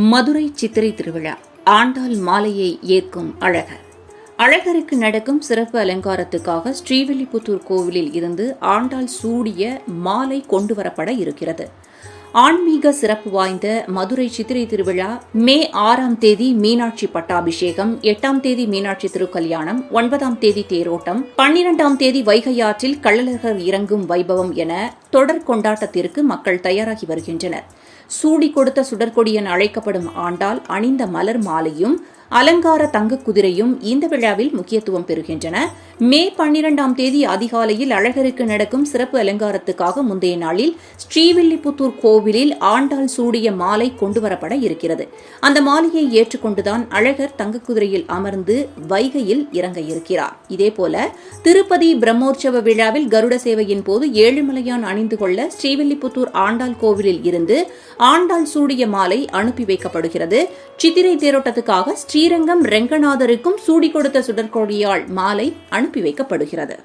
மதுரை சித்திரை திருவிழா ஆண்டாள் மாலையை ஏற்கும் அழகர். அழகருக்கு நடக்கும் சிறப்பு அலங்காரத்துக்காக ஸ்ரீவில்லிபுத்தூர் கோவிலில் இருந்து ஆண்டாள் சூடிய மாலை கொண்டு வரப்பட இருக்கிறது. ஆன்மீக சிறப்பு வாய்ந்த மதுரை சித்திரை திருவிழா மே ஆறாம் தேதி மீனாட்சி பட்டாபிஷேகம் எட்டாம் தேதி மீனாட்சி திருக்கல்யாணம் ஒன்பதாம் தேதி தேரோட்டம் பன்னிரெண்டாம் தேதி வைகை ஆற்றில் கள்ளழகர் இறங்கும் வைபவம் என தொடர் கொண்டாட்டத்திற்கு மக்கள் தயாராகி வருகின்றனர். சூடி கொடுத்த சுடற்கொடி என அழைக்கப்படும் ஆண்டால் அணிந்த மலர் மாலையும் அலங்கார தங்க குதிரையும் இந்த விழாவில் முக்கியத்துவம் பெறுகின்றன. மே பன்னிரெண்டாம் தேதி அதிகாலையில் அழகருக்கு நடக்கும் சிறப்பு அலங்காரத்துக்காக முந்தைய நாளில் ஸ்ரீவில்லிபுத்தூர் கோவிலில் ஆண்டாள் சூடிய மாலை கொண்டுவரப்பட இருக்கிறது. அந்த மாலையை ஏற்றுக்கொண்டுதான் அழகர் தங்க குதிரையில் அமர்ந்து வைகையில் இறங்க இருக்கிறார் இதேபோல திருப்பதி பிரம்மோற்சவ விழாவில் கருட சேவையின் போது ஏழுமலையான் அணிந்து கொள்ள ஸ்ரீவில்லிபுத்தூர் ஆண்டாள் கோவிலில் இருந்து ஆண்டாள் சூடிய மாலை அனுப்பி வைக்கப்படுகிறது. சித்திரை தேரோட்டத்துக்காக ஸ்ரீ ஸ்ரீரங்கம் ரெங்கநாதருக்கும் சூடி கொடுத்த சுடற்கொடியாள் மாலை அனுப்பி வைக்கப்படுகிறது.